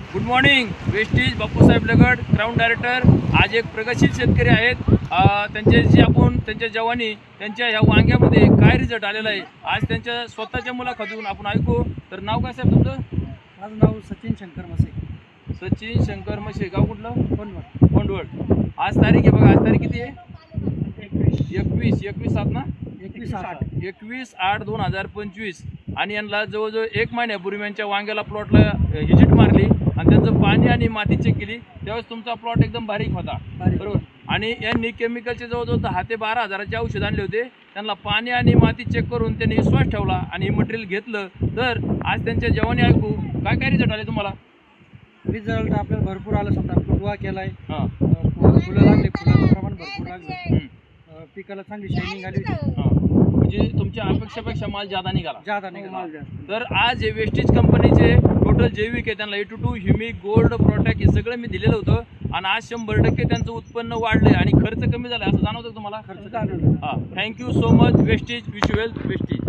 Good morning Vestige Bapusaheb Lagad ground director आज एक प्रगतशील शेतकरी आहेत. अ, त्यांचे जे आपण त्यांच्या जवानी त्यांच्या ह्या वांग्यामध्ये काय रिझल्ट आलेला आहे? आज त्यांच्या स्वतःच्या मुलाखतून आपण ऐकू. तर नाव काय साहेब तुमचं? माझं नाव सचिन शंकर मसे. सचिन शंकर मशे गाव कुठलं? कोणवड कोंडवड आज तारीख आहे बघा. आज तारीख किती आहे? एकवीस. एकवीस. एकवीस सात ना? एकवीस आठ. एकवीस आठ दोन हजार पंचवीस. आणि यांना जवळजवळ एक महिन्यापूर्वी यांच्या वांग्याला प्लॉटला व्हिजिट मारली आणि त्यांचं पाणी आणि माती चेक केली. त्यावेळेस तुमचा प्लॉट एकदम बारीक होता. बरोबर? आणि यांनी केमिकलचे जवळजवळ दहा ते बारा हजाराचे औषध आणले होते. त्यांना पाणी आणि माती चेक करून त्यांनी विश्वास ठेवला आणि हे मटेरियल घेतलं. तर आज त्यांच्या जेवणी ऐकू काय काय रिझल्ट आले तुम्हाला? रिझल्ट आपल्याला भरपूर आला. समजा फुटवा केलाय. हां. अं, फुलं लागले. फुलाचं प्रमाण भरपूर लागलं. पिकाला चांगली शायनिंग आली होती. हां. म्हणजे तुमच्या अपेक्षापेक्षा माल जादा निघाला. जादा निघाला. तर आज हे वेस्टेज कंपनीचे टोटल जैविक आहे त्यांना A two two humic gold Protac हे सगळं मी दिलेलं होतं. आणि आज शंभर टक्के त्यांचं उत्पन्न वाढलंय आणि खर्च कमी झालाय असं जाणवतं तुम्हाला? खर्च हां thank you so much wastage wealth wastage